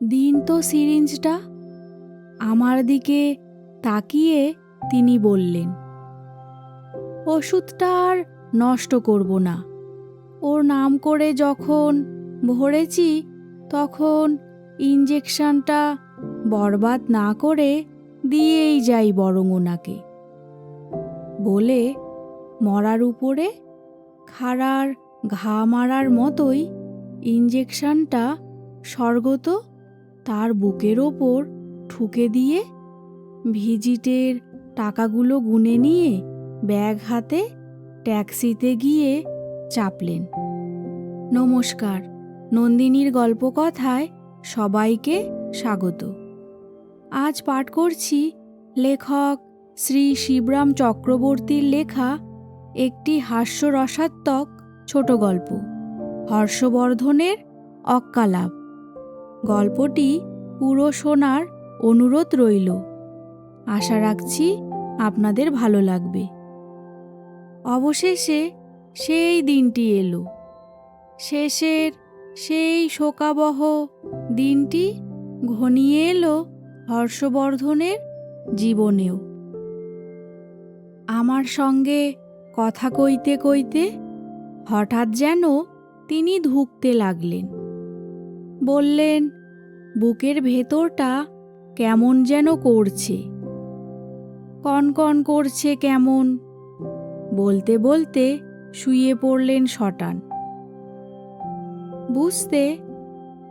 দিন তো সিরিঞ্জটা। আমার দিকে তাকিয়ে তিনি বললেন, ওষুধটা আর নষ্ট করব না। ওর নাম করে যখন ভরেছি, তখন ইঞ্জেকশনটা বরবাদ না করে দিয়েই যাই বরং ওনাকে। বলে মরার উপরে খাড়ার ঘা মারার মতোই ইঞ্জেকশনটা স্বর্গত তার বুকের ওপর ঠুকে দিয়ে ভিজিটের টাকাগুলো গুনে নিয়ে ব্যাগ হাতে ট্যাক্সিতে গিয়ে চাপলেন। নমস্কার, নন্দিনীর গল্পকথায় সবাইকে স্বাগত। আজ পাঠ করছি লেখক শ্রী শিবরাম চক্রবর্তীর লেখা একটি হাস্যরসাত্মক ছোট গল্প, হর্ষবর্ধনের অক্কালাপ। গল্পটি পুরো শোনার অনুরোধ রইল। আশা রাখছি আপনাদের ভালো লাগবে। অবশেষে সেই দিনটি এলো। শেষের সেই শোকাবহ দিনটি ঘনিয়ে এলো হর্ষবর্ধনের জীবনেও। আমার সঙ্গে কথা কইতে কইতে হঠাৎ যেন তিনি ধুঁকতে লাগলেন। বললেন, বুকের ভেতরটা কেমন যেন করছে। কনকন করছে কেমন? বলতে বলতে শুয়ে পড়লেন শটান। বুঝতে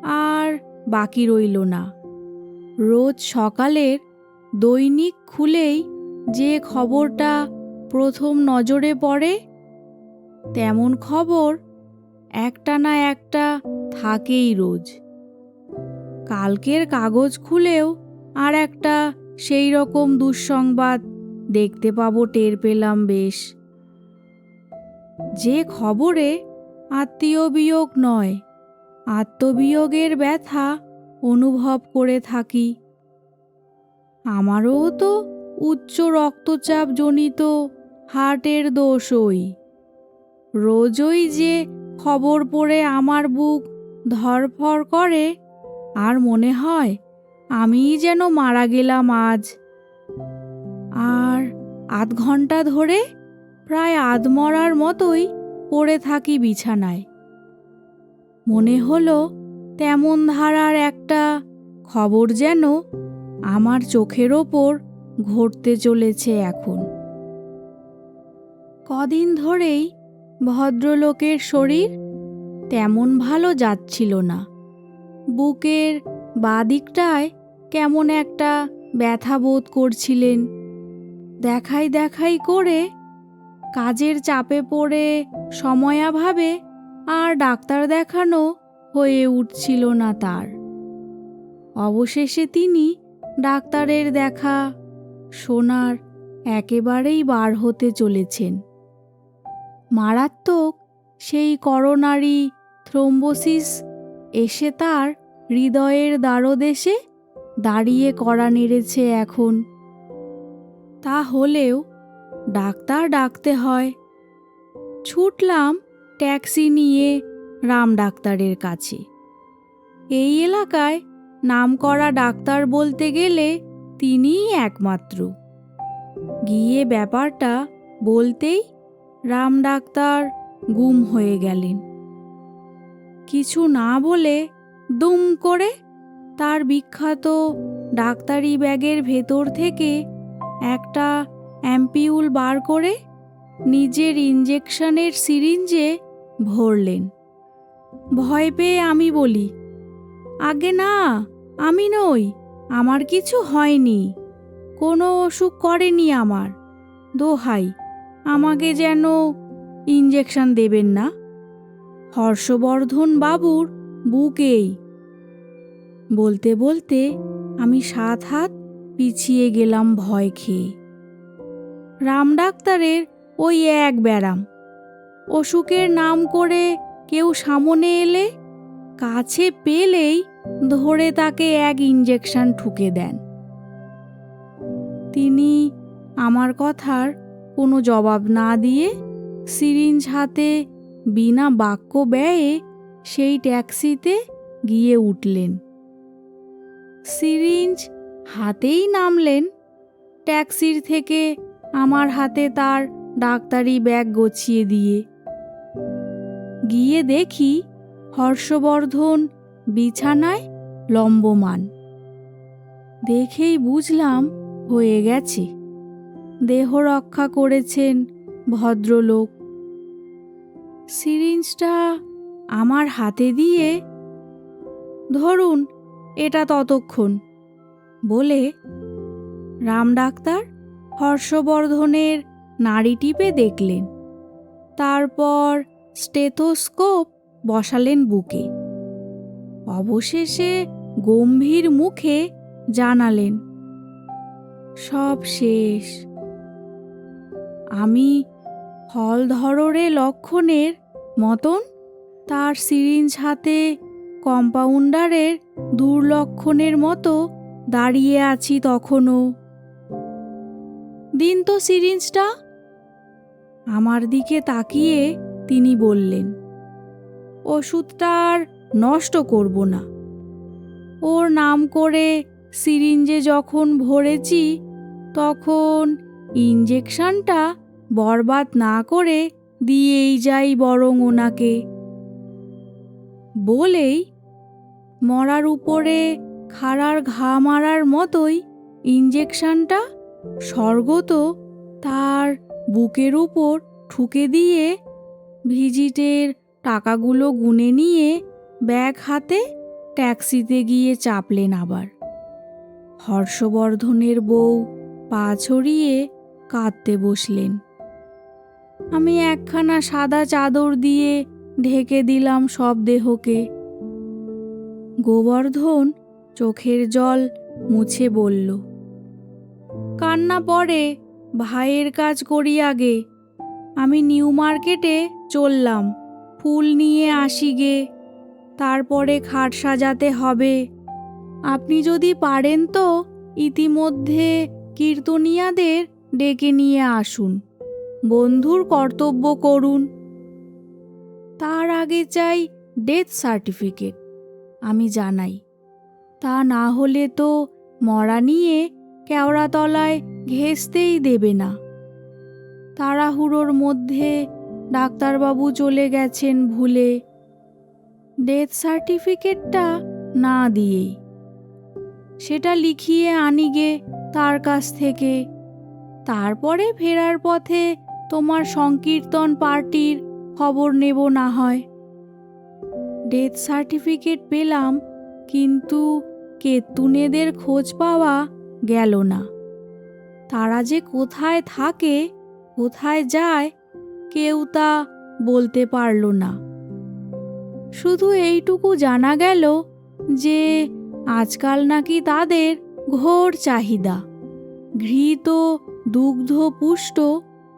আর বাকি রইল না। রোজ সকালের দৈনিক খুলেই যে খবরটা প্রথম নজরে পড়ে, তেমন খবর একটা না একটা থাকেই রোজ। কালকের কাগজ খুলেও আর একটা সেই রকম দুঃসংবাদ দেখতে পাবো টের পেলাম বেশ। যে খবরে আত্মীয় বিয়োগ নয়, আত্মবিয়োগের ব্যথা অনুভব করে থাকি। আমারও তো উচ্চ রক্তচাপ জনিত হার্টের দোষ ওই রোজই যে খবর পড়ে আমার বুক ধরফর করে আর মনে হয় আমিই যেন মারা গেলাম আজ। আর আধ ঘণ্টা ধরে প্রায় আধমরার মতোই পড়ে থাকি বিছানায়। মনে হলো তেমন ধারার একটা খবর যেন আমার চোখের ওপর ঘটতে চলেছে এখন। কদিন ধরেই ভদ্রলোকের শরীর তেমন ভালো যাচ্ছিল না। বুকের বাদিকটায় কেমন একটা ব্যথা বোধ করছিলেন। দেখাই দেখাই করে কাজের চাপে পড়ে সময়াভাবে আর ডাক্তার দেখানো হয়ে উঠছিল না তার। অবশেষে তিনি ডাক্তারের দেখা সোনার একেবারেই বার হতে চলেছেন। মারাত্মক সেই করোনারি থ্রোম্বোসিস এসে তার হৃদয়ের দ্বারদেশে দাঁড়িয়ে করা নেড়েছে এখন। তা হলেও ডাক্তার ডাকতে হয়। ছুটলাম ট্যাক্সি নিয়ে রাম ডাক্তারের কাছে। এই এলাকায় নামকরা ডাক্তার বলতে গেলে তিনিই একমাত্র। গিয়ে ব্যাপারটা বলতেই রাম ডাক্তার গুম হয়ে গেলেন। কিছু না বলে দুম করে তার বিখ্যাত ডাক্তারি ব্যাগের ভেতর থেকে একটা অ্যাম্পিউল বার করে নিজের ইঞ্জেকশনের সিরিঞ্জে ভরলেন। ভয় পেয়ে আমি বলি, আগে না, আমি নই, আমার কিছু হয়নি, কোনো অসুখ করেনি আমার, দোহাই। আমাকে যেন ইঞ্জেকশন দেবেন না। হর্ষবর্ধন বাবুর বুকেই। বলতে বলতে আমি সাত হাত পিছিয়ে গেলাম ভয় খেয়ে। রাম ডাক্তারের ওই এক ব্যারাম। অসুখের নাম করে কেউ সামনে এলে, কাছে পেলেই ধরে তাকে এক ইঞ্জেকশন ঠুকে দেন। তিনি আমার কথার কোনো জবাব না দিয়ে সিরিঞ্জ হাতে বিনা বাক্য ব্যয়ে সেই ট্যাক্সিতে গিয়ে উঠলেন। সিরিঞ্জ হাতেই নামলেন। ট্যাক্সির থেকে আমার হাতে তার ডাক্তারি ব্যাগ গছিয়ে দিয়ে। গিয়ে দেখি হর্ষবর্ধন বিছানায় লম্বমান। দেখেই বুঝলাম হয়ে গেছে। দেহ রক্ষা করেছেন ভদ্রলোক। সিরিঞ্জটা আমার হাতে দিয়ে, ধরুন, এটা ততক্ষণ। বলে রাম ডাক্তার হর্ষবর্ধনের নাড়ি টিপে দেখলেন। তারপর স্টেথোস্কোপ বসালেন বুকে। অবশেষে গম্ভীর মুখে জানালেন, সব শেষ। আমি ফল ধররে লক্ষণের মতন তার সিরিঞ্জ হাতে কম্পাউন্ডারের দুর্লক্ষণের মতো দাঁড়িয়ে আছি তখনও। দিন তো সিরিঞ্জটা? আমার দিকে তাকিয়ে তিনি বললেন, ওষুধটা আর নষ্ট করব না। ওর নাম করে সিরিঞ্জে যখন ভরেছি, তখন ইঞ্জেকশনটা বরবাদ না করে দিয়েই যাই বরং ওনাকে। বলেই মরার উপরে খাড়ার ঘা মারার মতোই ইঞ্জেকশনটা স্বর্গত তার বুকের উপর ঠুকে দিয়ে ভিজিটের টাকাগুলো গুনে নিয়ে ব্যাগ হাতে ট্যাক্সিতে গিয়ে চাপলেন আবার। হর্ষবর্ধনের বউ পা ছড়িয়ে কাঁদতে বসলেন। আমি একখানা সাদা চাদর দিয়ে ঢেকে দিলাম সব দেহকে। গোবর্ধন চোখের জল মুছে বলল, কান্না পরে ভাইয়ের কাজ করি আগে। আমি নিউ মার্কেটে চললাম, ফুল নিয়ে আসি গে, তারপরে খাট সাজাতে হবে। আপনি যদি পারেন তো, ইতিমধ্যে কীর্তনিয়াদের ডেকে নিয়ে আসুন। বন্ধুর কর্তব্য করুন। তার আগে চাই ডেথ সার্টিফিকেট আমি জানাই। তা না হলে তো মরা নিয়ে কেওড়াতলায় ঘেঁষতেই দেবে না। তাড়াহুড়োর মধ্যে ডাক্তারবাবু চলে গেছেন ভুলে। ডেথ সার্টিফিকেটটা না দিয়েই। সেটা লিখিয়ে আনিগে তার কাছ থেকে। তারপরে ফেরার পথে তোমার সংকীর্তন পার্টির খবর নেব না হয়। ডেথ সার্টিফিকেট পেলাম, কিন্তু কেতুনেদের খোঁজ পাওয়া গেল না। তারা যে কোথায় থাকে, কোথায় যায়, কেউ তা বলতে পারল না। শুধু এইটুকু জানা গেল যে আজকাল নাকি তাদের ঘোর চাহিদা। ঘৃত দুগ্ধ পুষ্ট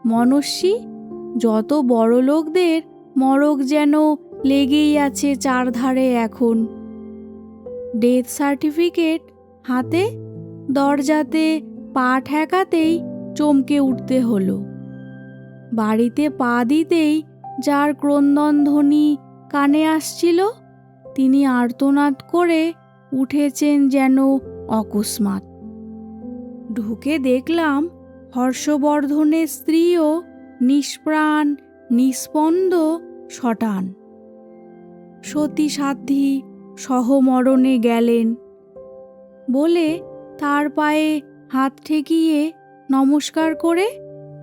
মনস্বী, যত বড় লোকদের মরক যেন লেগেই আছে চারধারে এখন। ডেথ সার্টিফিকেট হাতে, দরজাতে, পা ঠেকাতেই চমকে উঠতে হলো। বাড়িতে পা দিতেই যার ক্রন্দন ধ্বনি কানে আসছিল, তিনি আর্তনাদ করে উঠেছেন যেন অকস্মাৎ। ঢুকে দেখলাম হর্ষবর্ধনের স্ত্রীও নিষ্প্রাণ নিস্পন্দ শটান। সতী সাধ্যী সহমরণে গেলেন। বলে তার পায়ে হাত ঠেকিয়ে নমস্কার করে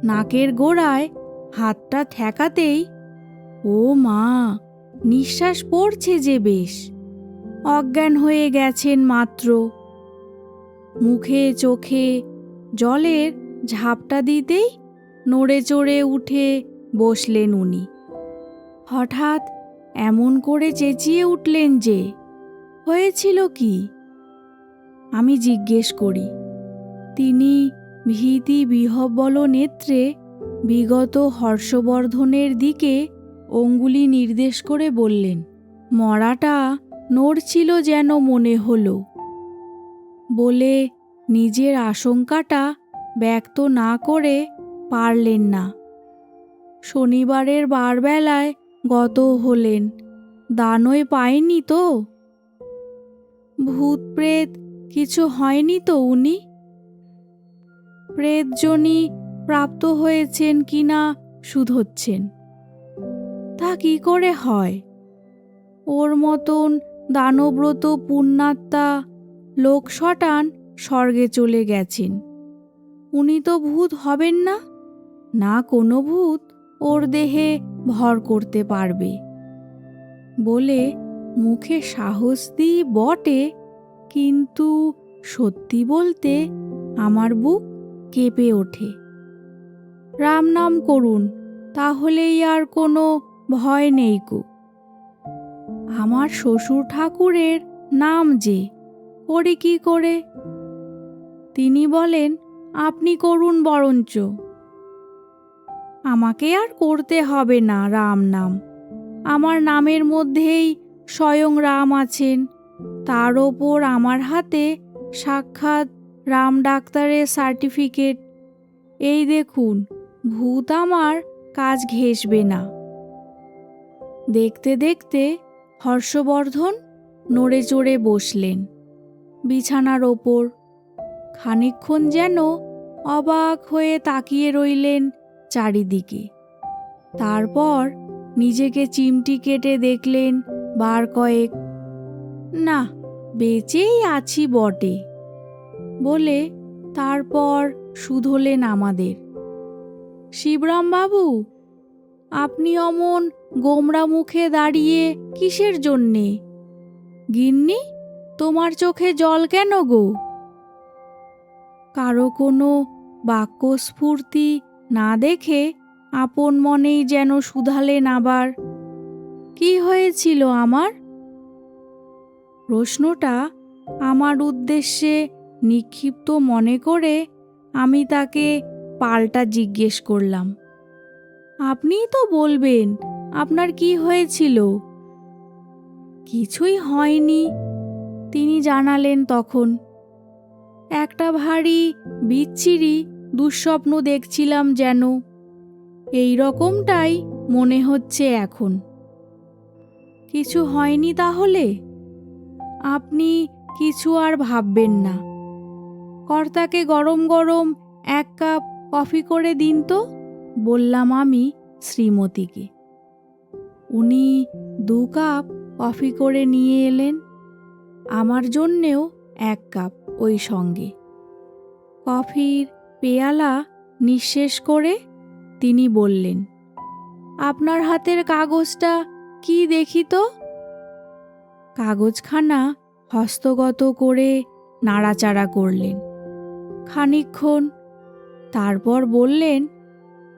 নাকের গোড়ায় হাতটা ঠেকাতেই, ও মা, নিঃশ্বাস পড়ছে যে বেশ। অজ্ঞান হয়ে গেছেন মাত্র। মুখে চোখে জলের ঝাপটা দিতেই নড়ে চড়ে উঠে বসলেন উনি। হঠাৎ এমন করে চেঁচিয়ে উঠলেন যে, হয়েছিল কি? আমি জিজ্ঞেস করি। তিনি ভীতি বিহব্বল নেত্রে বিগত হর্ষবর্ধনের দিকে অঙ্গুলি নির্দেশ করে বললেন, মরাটা নড়ছিল যেন মনে হলো। বলে নিজের আশঙ্কাটা ব্যক্ত না করে পারলেন না। শনিবারের বারবেলায় গত হলেন, দানই পায়নি তো? ভূত প্রেত কিছু হয়নি তো উনি? প্রেতজনই প্রাপ্ত হয়েছেন কি না শুধোচ্ছেন। তা কি করে হয়? ওর মতন দানব্রত পুণ্যাত্মা লোক শটান স্বর্গে চলে গেছেন। উনি তো ভূত হবেন না। না কোনো ভূত ওর দেহে ভর করতে পারবে। বলে মুখে সাহস দিই বটে, কিন্তু সত্যি বলতে আমার বুক কেঁপে ওঠে। রাম নাম করুন, তাহলেই আর কোনো ভয় নেই কো আমার শ্বশুর ঠাকুরের নাম যে করি কি করে? তিনি বলেন আপনি করুন বরঞ্চ। আমাকে আর করতে হবে না রাম নাম। আমার নামের মধ্যেই স্বয়ং রাম আছেন। তার ওপর আমার হাতে সাক্ষাৎ রাম ডাক্তারের সার্টিফিকেট। এই দেখুন, ভূত আমার কাজ ঘেঁষবে না। দেখতে দেখতে হর্ষবর্ধন নড়ে চড়ে বসলেন। বিছানার ওপর খানিকক্ষণ যেন অবাক হয়ে তাকিয়ে রইলেন চারিদিকে। তারপর নিজেকে চিমটি কেটে দেখলেন বার কয়েক। না, বেঁচেই আছি বটে, বলে তারপর শুধলেন আমাদের। শিবরাম বাবু আপনি অমন গোমরা মুখে দাঁড়িয়ে কিসের জন্যে? গিন্নি, তোমার চোখে জল কেন গো? কারও কোনো বাক্যস্ফূর্তি না দেখে আপন মনেই যেন শুধালেন আবার। কি হয়েছিল আমার? প্রশ্নটা আমার উদ্দেশ্যে নিক্ষিপ্ত মনে করে আমি তাকে পাল্টা জিজ্ঞেস করলাম। আপনিই তো বলবেন আপনার কি হয়েছিল? কিছুই হয়নি, তিনি জানালেন তখন। একটা ভারী, বিচ্ছিরি দুঃস্বপ্ন দেখছিলাম যেন। এই রকমটাই মনে হচ্ছে এখন। কিছু হয়নি তাহলে? আপনি কিছু আর ভাববেন না। কর্তাকে গরম গরম এক কাপ কফি করে দিন তো, বললাম আমি শ্রীমতীকে। উনি দু কাপ কফি করে নিয়ে এলেন। আমার জন্যেও এক কাপ। ওই সঙ্গে। কফির পেয়ালা নিঃশেষ করে তিনি বললেন, আপনার হাতের কাগজটা কি দেখি তো? কাগজখানা হস্তগত করে নাড়াচাড়া করলেন। খানিকক্ষণ তারপর বললেন,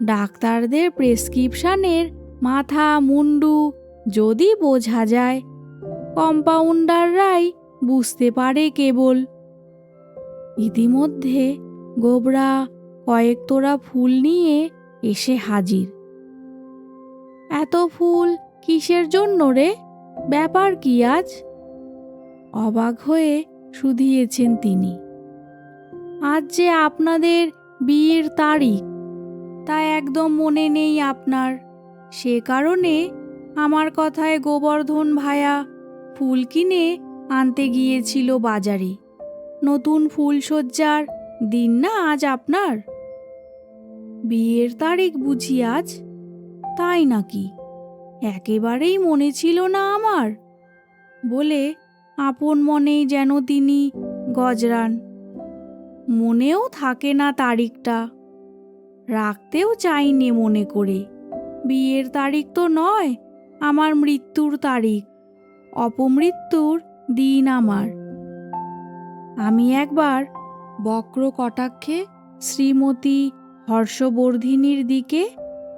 ডাক্তারদের প্রেসক্রিপশানের মাথা মুন্ডু যদি বোঝা যায়, কম্পাউন্ডাররাই বুঝতে পারে কেবল ইতিমধ্যে গোবরা, কয়েক তোড়া ফুল নিয়ে এসে হাজির। এত ফুল কিসের জন্য রে? ব্যাপার কি আজ? অবাক হয়ে শুধিয়েছেন তিনি। আজ যে আপনাদের বিয়ের তারিখ, তা একদম মনে নেই আপনার। সে কারণে আমার কথায় গোবর্ধন ভায়া ফুল কিনে আনতে গিয়েছিল বাজারে। নতুন ফুলসজ্জার দিন না আজ আপনার? বিয়ের তারিখ বুঝি আজ? তাই নাকি? একেবারেই মনে ছিল না আমার। বলে আপন মনেই যেন তিনি গজরান। মনেও থাকে না তারিখটা। রাখতেও চাইনে মনে করে। বিয়ের তারিখ তো নয়, আমার মৃত্যুর তারিখ। অপমৃত্যুর দিন আমার। আমি একবার বক্র কটাক্ষে শ্রীমতী হর্ষবর্ধিনীর দিকে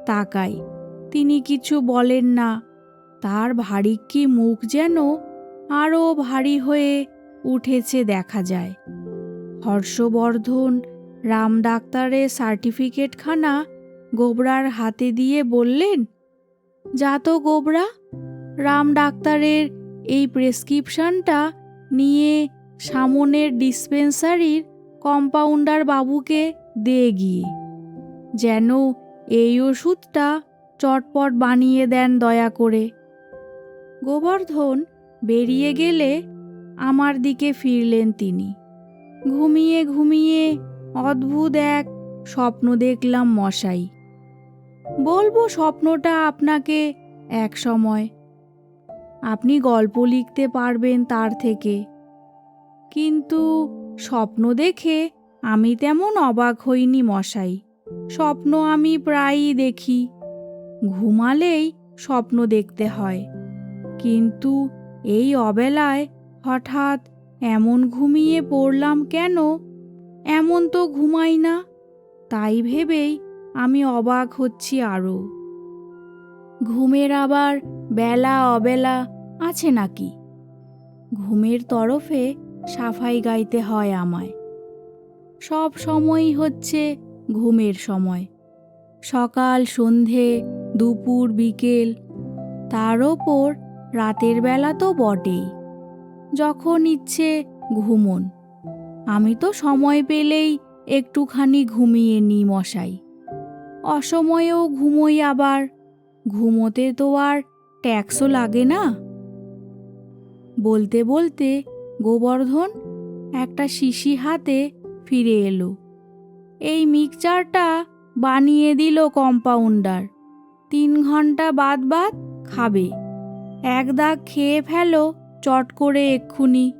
তাকাই। তিনি কিছু বলেন না। তার ভারিক্কি মুখ যেন আরও ভারী হয়ে উঠেছে দেখা যায়। হর্ষবর্ধন রাম ডাক্তারের সার্টিফিকেটখানা গোবরার হাতে দিয়ে বললেন, যা তো গোবরা, রাম ডাক্তারের এই প্রেসক্রিপশনটা নিয়ে সামনের ডিসপেন্সারির কম্পাউন্ডার বাবুকে দে গিয়ে, যেন এই ওষুধটা চটপট বানিয়ে দেন দয়া করে। গোবর্ধন বেরিয়ে গেলে আমার দিকে ফিরলেন তিনি। ঘুমিয়ে ঘুমিয়ে অদ্ভুত এক স্বপ্ন দেখলাম মশাই। বলব স্বপ্নটা আপনাকে এক সময়। আপনি গল্প লিখতে পারবেন তার থেকে। কিন্তু স্বপ্ন দেখে আমি তেমন অবাক হইনি মশাই। স্বপ্ন আমি প্রায়ই দেখি। ঘুমালেই স্বপ্ন দেখতে হয়। কিন্তু এই অবেলায় হঠাৎ এমন ঘুমিয়ে পড়লাম কেন? এমন তো ঘুমাই না। তাই ভেবেই আমি অবাক হচ্ছি আরও। ঘুমের আবার বেলা অবেলা আছে নাকি? ঘুমের তরফে সাফাই গাইতে হয় আমায়। সব সময়ই হচ্ছে ঘুমের সময়। সকাল, সন্ধে, দুপুর, বিকেল, তার ওপর রাতের বেলা তো বটেই। যখন ইচ্ছে ঘুমন। আমি তো সময় পেলেই একটুখানি ঘুমিয়ে নিই মশাই। অসময়েও ঘুমোই আবার। ঘুমোতে তো আর ট্যাক্সও লাগে না। বলতে বলতে গোবর্ধন একটা শিশি হাতে ফিরে এলো। এই মিক্সচারটা বানিয়ে দিল কম্পাউন্ডার। তিন ঘণ্টা বাদ বাদ খাবে। এক দাগ খেয়ে ফেলো চট করে এক্ষুনি।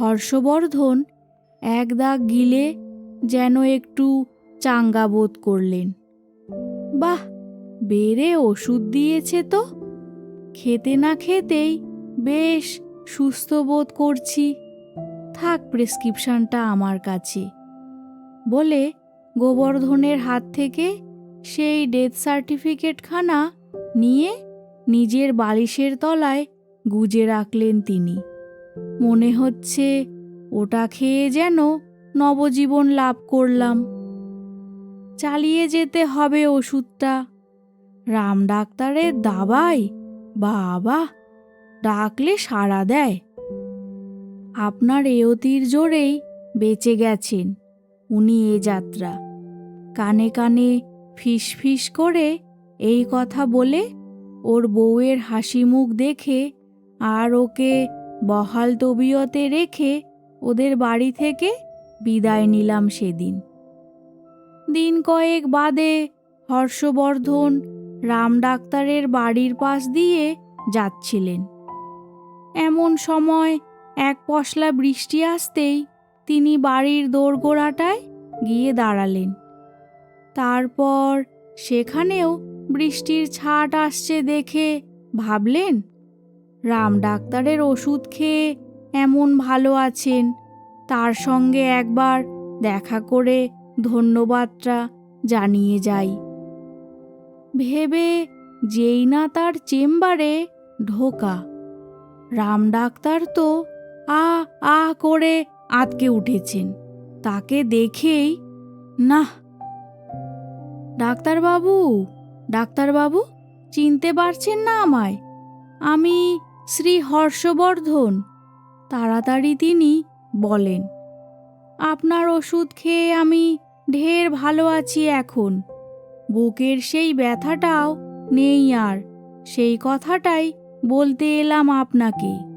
হর্ষবর্ধন এক দাগ গিলে যেন একটু চাঙ্গা বোধ করলেন। বাহ, বেড়ে ওষুধ দিয়েছে তো। খেতে না খেতেই বেশ সুস্থ বোধ করছি। থাক প্রেসক্রিপশনটা আমার কাছে। বলে গোবর্ধনের হাত থেকে সেই ডেথ সার্টিফিকেটখানা নিয়ে নিজের বালিশের তলায় গুজে রাখলেন তিনি। মনে হচ্ছে ওটা খেয়ে যেন নবজীবন লাভ করলাম। চালিয়ে যেতে হবে ওষুধটা। রাম ডাক্তারের দাবাই বাবা! ডাকলে সাড়া দেয়। আপনার এয়তির জোরেই বেঁচে গেছেন উনি এ যাত্রা। কানে কানে ফিস ফিস করে এই কথা বলে ওর বউয়ের হাসি মুখ দেখে আর ওকে বহাল তবিয়তে রেখে ওদের বাড়ি থেকে বিদায় নিলাম সেদিন। দিন কয়েক বাদে হর্ষবর্ধন রাম ডাক্তারের বাড়ির পাশ দিয়ে যাচ্ছিলেন। এমন সময় এক পশলা বৃষ্টি আসতেই তিনি বাড়ির দোরগোড়াটায় গিয়ে দাঁড়ালেন। তারপর সেখানেও বৃষ্টির ছাট আসছে দেখে ভাবলেন, রাম ডাক্তারের ওষুধ খেয়ে এমন ভালো আছেন, তার সঙ্গে একবার দেখা করে ধন্যবাদটা জানিয়ে যাই। ভেবে যেই না তার চেম্বারে ঢোকা। রাম ডাক্তার তো আ আ করে আতকে উঠেছেন। তাকে দেখেই না ডাক্তারবাবু ডাক্তারবাবু, চিনতে পারছেন না আমায়। আমি শ্রী হর্ষবর্ধন, তাড়াতাড়ি তিনি বলেন, আপনার ওষুধ খেয়ে আমি ঢের ভালো আছি এখন। বুকের সেই ব্যথাটাও নেই আর, সেই কথাটাই বলতে এলাম আপনাকে।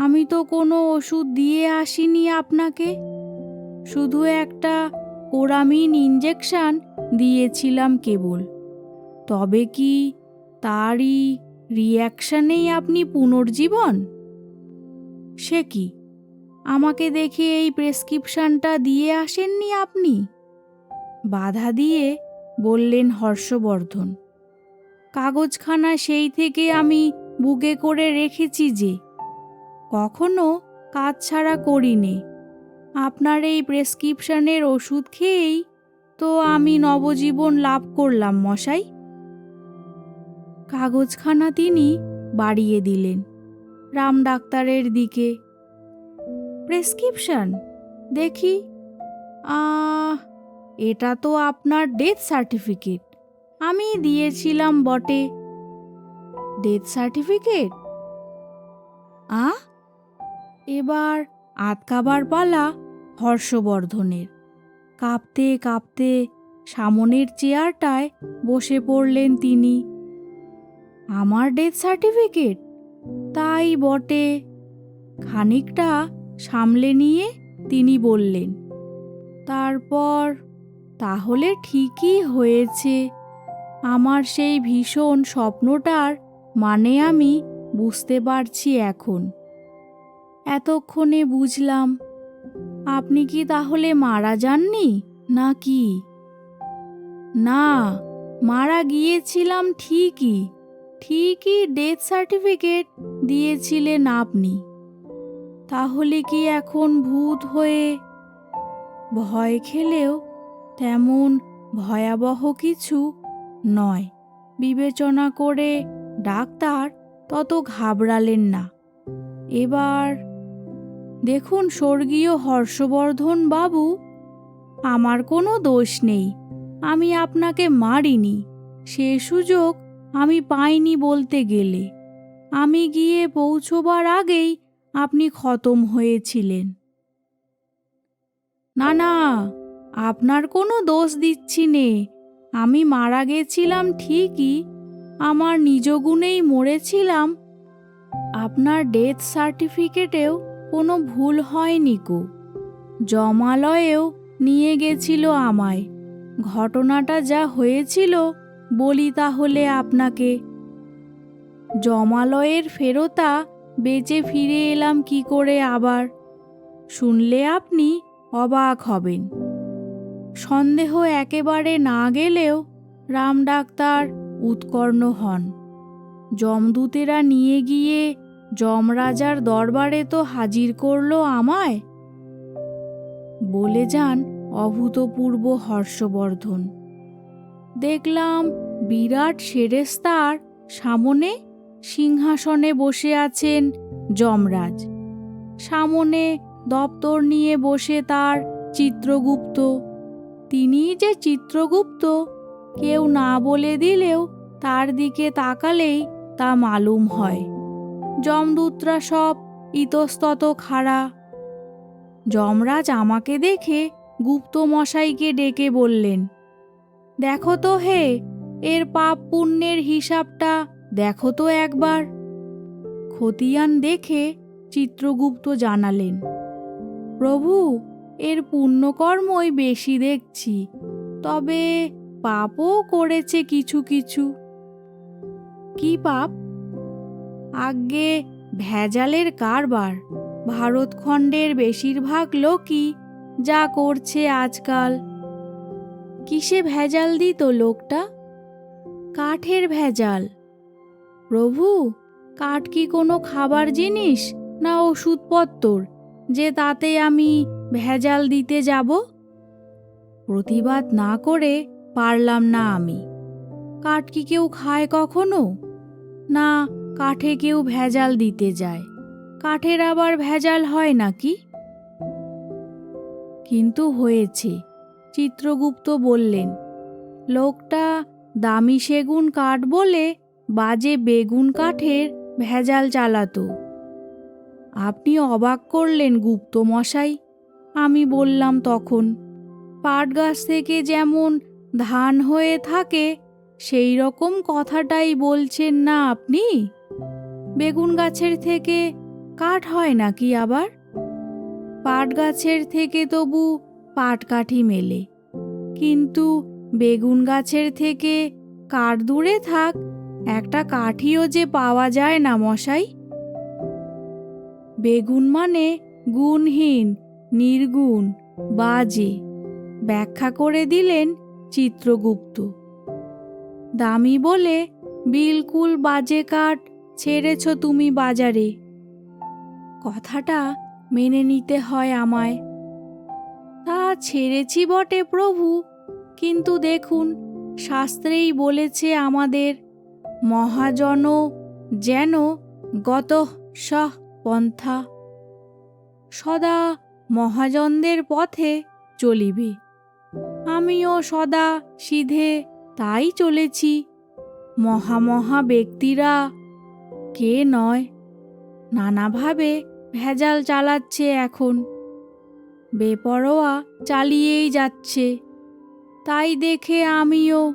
আমি তো কোনো ওষুধ দিয়ে আসিনি আপনাকে। শুধু একটা কোরামিন ইঞ্জেকশন দিয়েছিলাম কেবল। তবে কি তারই রিয়াকশনেই আপনি পুনর্জীবন? সে কি? আমাকে দেখে এই প্রেসক্রিপশনটা দিয়ে আসেননি আপনি? বাধা দিয়ে বললেন হর্ষবর্ধন। কাগজখানা সেই থেকে আমি বুকে করে রেখেছি যে, কখনো কাজ ছাড়া করিনে। আপনার এই প্রেসক্রিপশনের ওষুধ খেয়েই তো আমি নবজীবন লাভ করলাম, মশাই। কাগজখানা তিনি বাড়িয়ে দিলেন, রাম ডাক্তারের দিকে। প্রেসক্রিপশন? দেখি। এটা তো আপনার ডেথ সার্টিফিকেট। আমি দিয়েছিলাম বটে। ডেথ সার্টিফিকেট আ? এবার আতকাবার পালা হর্ষবর্ধনের। কাঁপতে কাঁপতে সামনের চেয়ারটায় বসে পড়লেন তিনি। আমার ডেথ সার্টিফিকেট তাই বটে। খানিকটা সামলে নিয়ে তিনি বললেন, তারপর তাহলে ঠিকই হয়েছে। আমার সেই ভীষণ স্বপ্নটার মানে আমি বুঝতে পারছি এখন। এতক্ষণে বুঝলাম, আপনি কি তাহলে মারা যাননি, নাকি? না, মারা গিয়েছিলাম ঠিকই ঠিকই ডেথ সার্টিফিকেট দিয়েছিলেন আপনি। তাহলে কি এখন ভূত হয়ে ভয় খেলেও তেমন ভয়াবহ কিছু নয়। বিবেচনা করে ডাক্তার তত ঘাবড়ালেন না। এবার দেখুন স্বর্গীয় হর্ষবর্ধন বাবু, আমার কোনো দোষ নেই, আমি আপনাকে মারিনি, সে সুযোগ আমি পাইনি বলতে গেলে। আমি গিয়ে পৌঁছবার আগেই আপনি খতম হয়েছিলেন। না না, আপনার কোনো দোষ দিচ্ছি নে আমি মারা গেছিলাম ঠিকই, আমার নিজ গুণেই মরেছিলাম। আপনার ডেথ সার্টিফিকেটেও কোনো ভুল হয়নি কো জমালয়েও নিয়ে গেছিল আমায়। ঘটনাটা যা হয়েছিল, বলি তাহলে আপনাকে। জমালয়ের ফেরতা বেঁচে ফিরে এলাম কি করে আবার? শুনলে আপনি অবাক হবেন। সন্দেহ একেবারে না গেলেও রাম ডাক্তার উৎকর্ণ হন। যমদূতেরা নিয়ে গিয়ে যমরাজার দরবারে তো হাজির করল আমায়? বলে যান অভূতপূর্ব হর্ষবর্ধন। দেখলাম বিরাট সেরেস্তার সামনে সিংহাসনে বসে আছেন যমরাজ। সামনে দপ্তর নিয়ে বসে তার চিত্রগুপ্ত তিনি যে চিত্রগুপ্ত, কেউ না বলে দিলেও তার দিকে তাকালেই তা মালুম হয়। যমদূতরা সব ইতস্তত খাড়া। যমরাজ আমাকে দেখে গুপ্ত মশাইকে ডেকে বললেন, দেখো তো হে, এর পাপ পুণ্যের হিসাবটা দেখো তো একবার। খতিয়ান দেখে চিত্রগুপ্ত জানালেন, প্রভু এর পুণ্যকর্মই বেশি দেখছি। তবে পাপও করেছে কিছু কিছু। কি পাপ? আগে ভেজালের কারবার। ভারতখণ্ডের বেশিরভাগ লোকই যা করছে আজকাল। কিসে ভেজাল দিত লোকটা? কাঠের ভেজাল। প্রভু, কাঠ কি কোনো খাবার জিনিস না ওষুধপত্তর, যে তাতে আমি ভেজাল দিতে যাব? প্রতিবাদ না করে পারলাম না আমি। কাঠ কি কেউ খায় কখনো? না, কাঠে কেউ ভেজাল দিতে যায়। কাঠের আবার ভেজাল হয় নাকি? কিন্তু হয়েছে, চিত্রগুপ্ত বললেন। লোকটা দামি সেগুন কাঠ বলে বাজে বেগুন কাঠের ভেজাল চালাতো। আপনি অবাক করলেন গুপ্ত মশাই আমি বললাম তখন, পাট গাছ থেকে যেমন ধান হয়ে থাকে, সেই রকম কথাটাই বলছেন না আপনি? বেগুন গাছের থেকে কাঠ হয় নাকি আবার? পাট গাছের থেকে তবু পাটকাঠি মেলে। কিন্তু বেগুন গাছের থেকে কাঠ দূরে থাক, একটা কাঠিও যে পাওয়া যায় না মশাই? বেগুন মানে গুণহীন নির্গুণ, বাজে। ব্যাখ্যা করে দিলেন চিত্রগুপ্ত। দামি বলে, বিলকুল বাজে কাঠ, ছেড়েছ তুমি বাজারে। কথাটা মেনে নিতে হয় আমায়। তা ছেড়েছি বটে প্রভু, কিন্তু দেখুন, শাস্ত্রেই বলেছে আমাদের, মহাজন যেন গত সহ পন্থা। সদা মহাজনদের পথে চলিবে। আমিও সদা সিধে তাই চলেছি। মহামহা ব্যক্তিরা কে নয়, নানাভাবে ভেজাল চালাচ্ছে এখন। বেপরোয়া চালিয়েই যাচ্ছে, তাই দেখে আমিও।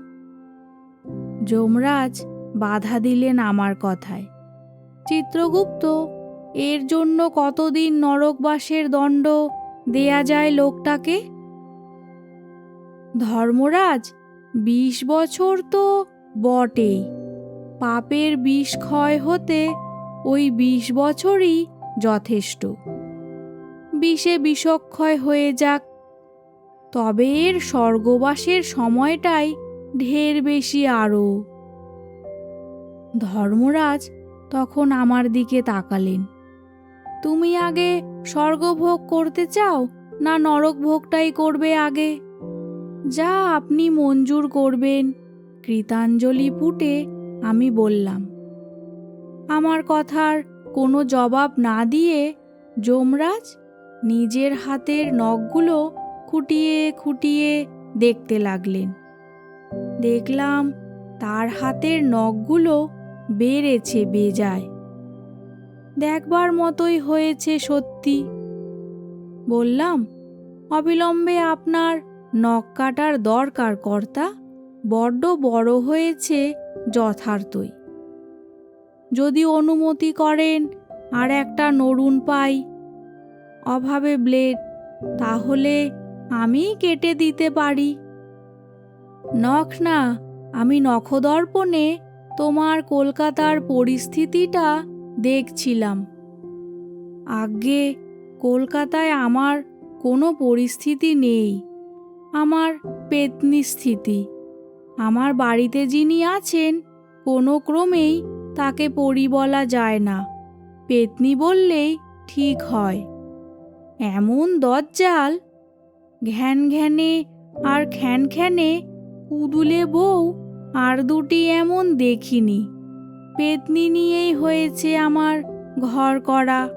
যমরাজ বাধা দিলেন আমার কথায়। চিত্রগুপ্ত এর জন্য কতদিন নরকবাসের দণ্ড দেয়া যায় লোকটাকে? ধর্মরাজ, বিশ বছর তো বটেই। পাপের বিষ ক্ষয় হতে ওই বিশ বছরই যথেষ্ট। বিষে বিষক্ষয় হয়ে যাক। তবে এর স্বর্গবাসের সময়টাই ঢের বেশি আরও। ধর্মরাজ তখন আমার দিকে তাকালেন। তুমি আগে স্বর্গভোগ করতে চাও না নরক ভোগটাই করবে আগে? যা আপনি মঞ্জুর করবেন, কৃতাঞ্জলি পুটে আমি বললাম। আমার কথার কোনো জবাব না দিয়ে যমরাজ নিজের হাতের নখগুলো খুঁটিয়ে খুঁটিয়ে দেখতে লাগলেন। দেখলাম তার হাতের নখগুলো বেড়েছে বেজায়। দেখবার মতোই হয়েছে সত্যি। বললাম, অবিলম্বে আপনার নখ কাটার দরকার কর্তা, বড্ড বড় হয়েছে যথার্থই। যদি অনুমতি করেন আর একটা নড়ুন পাই, অভাবে ব্লেড, তাহলে আমি কেটে দিতে পারি। নখ না, আমি নখদর্পণে তোমার কলকাতার পরিস্থিতিটা দেখছিলাম। আগে কলকাতায় আমার কোনো পরিস্থিতি নেই। আমার পেতনি স্থিতি। আমার বাড়িতে যিনি আছেন, কোনো ক্রমেই তাকে পরি বলা যায় না। পেতনি বললেই ঠিক হয়। এমন দজ্জাল। ঘ্যান ঘ্যানে আর খ্যান খ্যানে কুদুলে বউ আর দুটি এমন দেখিনি। পেতনি নিয়েই হয়েছে আমার ঘর করা।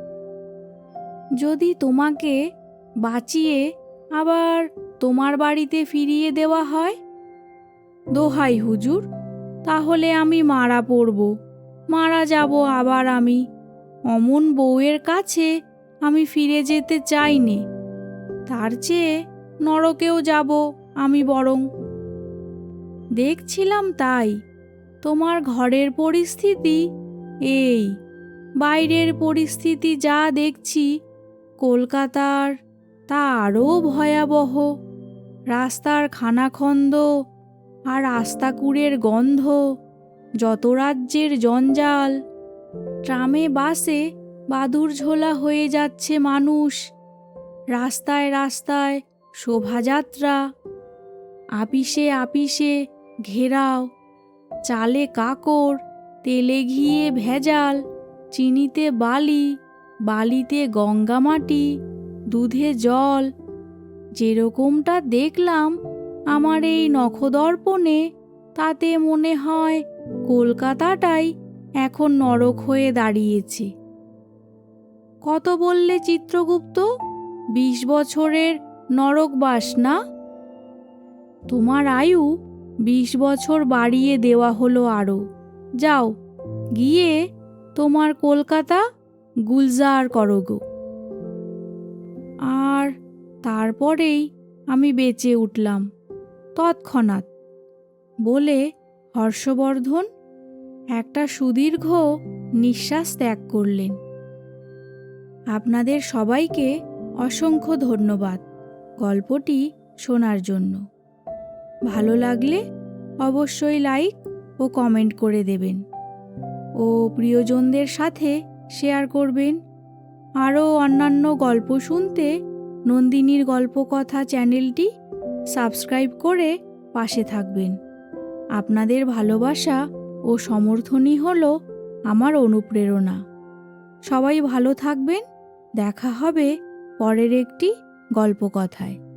যদি তোমাকে বাঁচিয়ে আবার তোমার বাড়িতে ফিরিয়ে দেওয়া হয়? দোহাই হুজুর, তাহলে আমি মারা পড়ব। মারা যাব আবার আমি। অমন বউয়ের কাছে আমি ফিরে যেতে চাইনি। তার চেয়ে নরকেও যাব আমি বরং। দেখছিলাম তাই। তোমার ঘরের পরিস্থিতি? এই, বাইরের পরিস্থিতি যা দেখছি, কলকাতার তা আরও ভয়াবহ। রাস্তার খানাখন্দ আর আস্তাকুড়ের গন্ধ, যত রাজ্যের জঞ্জাল। ট্রামে, বাসে বাদুর ঝোলা হয়ে যাচ্ছে মানুষ। রাস্তায় রাস্তায় শোভাযাত্রা। আপিসে আপিসে ঘেরাও। চালে কাকড়, তেলে ঘিয়ে ভেজাল, চিনিতে বালি, বালিতে গঙ্গামাটি দুধে জল। যেরকমটা দেখলাম আমার এই নখদর্পণে, তাতে মনে হয় কলকাতাটাই এখন নরক হয়ে দাঁড়িয়েছে। কত বললে চিত্রগুপ্ত? বিশ বছরের নরকবাস না? তোমার আয়ু বিশ বছর বাড়িয়ে দেওয়া হলো আরও যাও, গিয়ে তোমার কলকাতা গুলজার করো গো। আর তারপরেই আমি বেঁচে উঠলাম, তৎক্ষণাৎ। বলে হর্ষবর্ধন একটা সুদীর্ঘ নিঃশ্বাস ত্যাগ করলেন। আপনাদের সবাইকে অসংখ্য ধন্যবাদ গল্পটি শোনার জন্য। ভালো লাগলে অবশ্যই লাইক ও কমেন্ট করে দেবেন। ও প্রিয়জনদের সাথে শেয়ার করবেন। আরও অন্যান্য গল্প শুনতে নন্দিনীর গল্পকথা চ্যানেলটি সাবস্ক্রাইব করে পাশে থাকবেন। আপনাদের ভালোবাসা ও সমর্থনই হলো আমার অনুপ্রেরণা। সবাই ভালো থাকবেন। দেখা হবে পরের একটি গল্পকথায়।